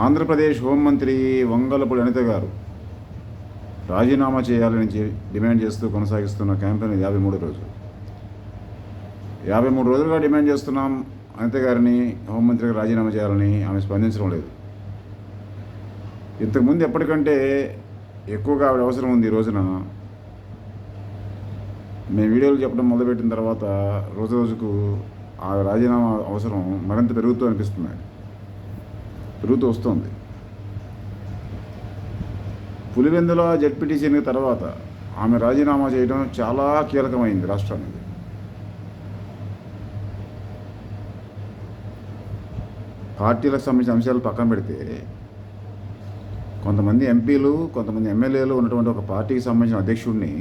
ఆంధ్రప్రదేశ్ హోంమంత్రి వంగలపూడి అనిత గారు రాజీనామా చేయాలని డిమాండ్ చేస్తూ కొనసాగిస్తున్న క్యాంపెయిన్ యాభై మూడు రోజులు. యాభై మూడు రోజులుగా డిమాండ్ చేస్తున్నాం అనిత గారిని హోంమంత్రిగా రాజీనామా చేయాలని ఆమె స్పందించడం లేదు. ఇంతకుముందు ఎప్పటికంటే ఎక్కువగా ఆవిడ అవసరం ఉంది ఈ రోజున. మేము వీడియోలు చెప్పడం మొదలుపెట్టిన తర్వాత రోజు రోజుకు ఆ రాజీనామా అవసరం మరింత పెరుగుతూ అనిపిస్తుంది. పెరుగుతూ వస్తుంది. పులివెందుల జడ్పీటీసీ ఎన్నిక తర్వాత ఆమె రాజీనామా చేయడం చాలా కీలకమైంది రాష్ట్రానికి. పార్టీలకు సంబంధించిన అంశాలు పక్కన పెడితే కొంతమంది ఎంపీలు కొంతమంది ఎమ్మెల్యేలు ఉన్నటువంటి ఒక పార్టీకి సంబంధించిన అధ్యక్షుడిని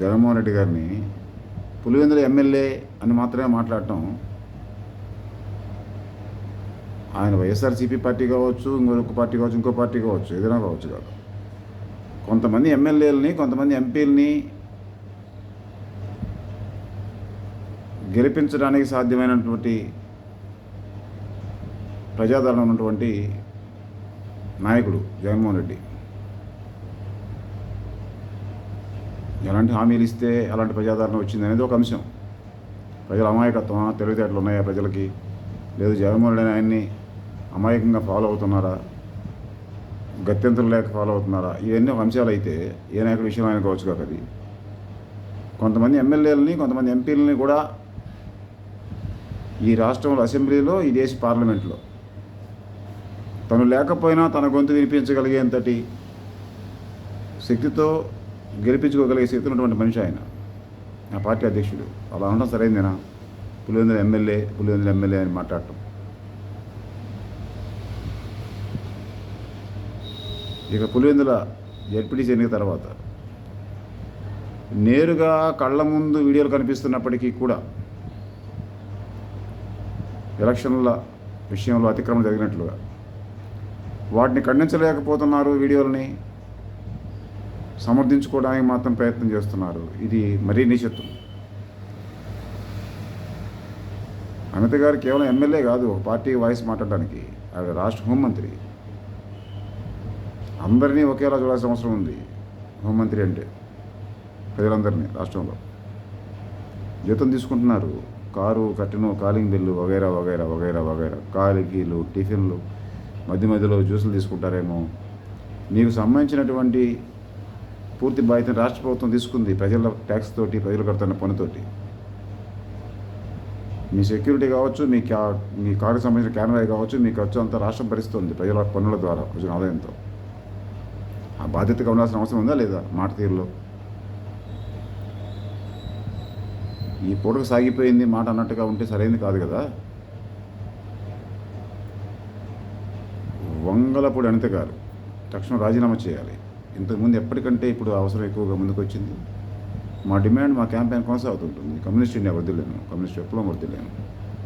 జగన్మోహన్ రెడ్డి గారిని పులివెందుల ఎమ్మెల్యే అని మాత్రమే మాట్లాడటం ఆయన వైఎస్ఆర్సీపీ పార్టీ కావచ్చు ఇంకొక పార్టీ కావచ్చు ఇంకో పార్టీ కావచ్చు ఏదైనా కావచ్చు కాదు. కొంతమంది ఎమ్మెల్యేలని కొంతమంది ఎంపీలని గెలిపించడానికి సాధ్యమైనటువంటి ప్రజాదరణ ఉన్నటువంటి నాయకుడు జగన్మోహన్ రెడ్డి. ఎలాంటి హామీలు ఇస్తే అలాంటి ప్రజాదరణ వచ్చింది అనేది ఒక అంశం. ప్రజల అమాయకత్వం తెలివితేటలు ఉన్నాయా ప్రజలకి? లేదు జగన్మోహన్ రెడ్డి ఆయన్ని అమాయకంగా ఫాలో అవుతున్నారా? గత్యంతరం లేక ఫాలో అవుతున్నారా? ఇవన్నీ ఒక అంశాలు అయితే ఏ నాయకుడి విషయం ఆయన కావచ్చు కాక అది. కొంతమంది ఎమ్మెల్యేలని కొంతమంది ఎంపీలని కూడా ఈ రాష్ట్రంలో అసెంబ్లీలో ఈ దేశ పార్లమెంట్లో తను లేకపోయినా తన గొంతు వినిపించగలిగేంతటి శక్తితో గెలిపించుకోగలిగే శక్తి ఉన్నటువంటి మనిషి ఆయన. ఆ పార్టీ అధ్యక్షుడు. అలా ఉండడం సరైందేనా? పులివెందుల ఎమ్మెల్యే పులివెందుల ఎమ్మెల్యే అని మాట్లాడటం. ఇక పులివెందుల జడ్పీటీసీ ఎన్నిక తర్వాత నేరుగా కళ్ళ ముందు వీడియోలు కనిపిస్తున్నప్పటికీ కూడా ఎలక్షన్ల విషయంలో అతిక్రమణ జరిగినట్లుగా వాటిని ఖండించలేకపోతున్నారు వీడియోలని సమర్థించుకోవడానికి మాత్రం ప్రయత్నం చేస్తున్నారు. ఇది మరీ నిశ్చితం అమిత గారు కేవలం ఎమ్మెల్యే కాదు ఒక పార్టీ వాయిస్ మాట్లాడడానికి ఆవిడ రాష్ట్ర హోంమంత్రి. అందరినీ ఒకేలా చూడాల్సిన అవసరం ఉంది. హోంమంత్రి అంటే ప్రజలందరినీ రాష్ట్రంలో. జీతం తీసుకుంటున్నారు. కారు కట్టెను కాలింగ్ బిల్లు వగైరా వగైరా వగైరా వగైరా. కాలికీలు టిఫిన్లు మధ్య మధ్యలో జ్యూసులు తీసుకుంటారేమో. మీకు సంబంధించినటువంటి పూర్తి బాధ్యతను రాష్ట్ర ప్రభుత్వం తీసుకుంది ప్రజల ట్యాక్స్ తోటి ప్రజలు కడుతున్న పనితోటి మీ సెక్యూరిటీ కావచ్చు మీ క్యా మీ కారుకు సంబంధించిన కెమెరా కావచ్చు మీ ఖర్చు అంతా రాష్ట్రం భరిస్తుంది ప్రజల పన్నుల ద్వారా వచ్చిన ఆదాయంతో. ఆ బాధ్యతగా ఉండాల్సిన అవసరం ఉందా లేదా? మాట తీరులో. ఈ పూటకు సాగిపోయింది మాట అన్నట్టుగా ఉంటే సరైనది కాదు కదా? వంగలపూడి అనిత గారు తక్షణం రాజీనామా చేయాలి. ఇంతకుముందు ఎప్పటికంటే ఇప్పుడు అవసరం ఎక్కువగా ముందుకొచ్చింది. మా డిమాండ్ మా క్యాంపెయిన్ కొనసాగుతుంటుంది. కమ్యూనిస్ట్ ఇండియా వద్దులేను కమ్యూనిస్ట్ విప్లవం వద్దులేను